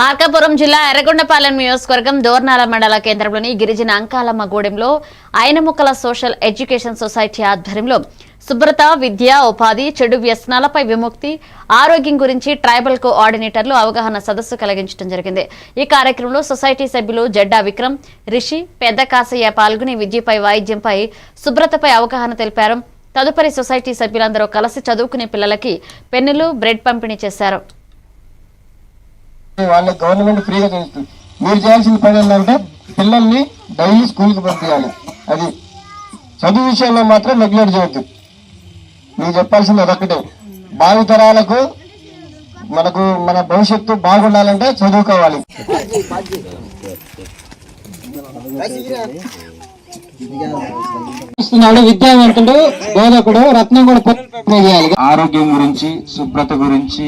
మార్కాపురం జిల్లా ఎర్రగొండపాలెం నియోజకవర్గం దోర్నాల మండల కేంద్రంలోని గిరిజన అంకాలమ్మ గూడెంలో ఆయనముక్కల సోషల్ ఎడ్యుకేషన్ సొసైటీ ఆధ్వర్యంలో శుభ్రత విద్య ఉపాధి చెడు వ్యసనాలపై విముక్తి ఆరోగ్యం గురించి ట్రైబల్ కోఆర్డినేటర్లు అవగాహన సదస్సు కలిగించడం జరిగింది. ఈ కార్యక్రమంలో సొసైటీ సభ్యులు జడ్డా విక్రమ్ రిషి పెద్ద కాసయ్య పాల్గొని విద్యపై వాయిద్యంపై శుభ్రతపై అవగాహన తెలిపారు. తదుపరి సొసైటీ సభ్యులందరూ కలిసి చదువుకునే పిల్లలకి పెన్నులు బ్రెడ్ పంపిణీ చేశారు. వాళ్ళకి గవర్నమెంట్ ఫ్రీగా చేస్తుంది. మీరు చేయాల్సిన పని ఏంటంటే పిల్లల్ని డైలీ స్కూల్కి పంపించాలి అది చదువు విషయంలో మాత్రం నెగ్లెక్ట్ చేయొద్దు. మీరు చెప్పాల్సింది అదొక్కటే. భావి తరాలకు మనకు మన భవిష్యత్తు బాగుండాలంటే చదువుకోవాలి. విద్యావంతుడు బోధకుడు రత్నం కూడా చేయాలి. ఆరోగ్యం గురించి శుభ్రత గురించి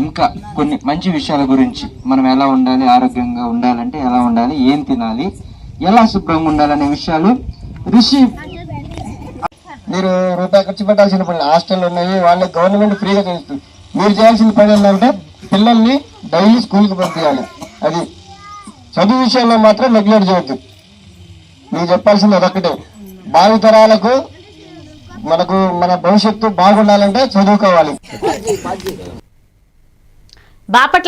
ఇంకా కొన్ని మంచి విషయాల గురించి. మనం ఎలా ఉండాలి ఆరోగ్యంగా ఉండాలంటే ఎలా ఉండాలి ఏం తినాలి ఎలా శుభ్రంగా ఉండాలనే విషయాలు ఋషి మీరు రూపాయి ఖర్చు పెట్టాల్సిన పని హాస్టల్ ఉన్నాయి వాళ్ళకి గవర్నమెంట్ ఫ్రీగా చేస్తుంది మీరు చేయాల్సిన పని ఏంటంటే పిల్లల్ని డైలీ స్కూల్కి పంపించాలి. అది చదువు విషయంలో మాత్రం నెగ్లెక్ట్ చేయొద్దు. మీరు చెప్పాల్సింది అదొక్కటే. భావితరాలకు మనకు మన భవిష్యత్తు బాగుండాలంటే చదువుకోవాలి. బాపట్ల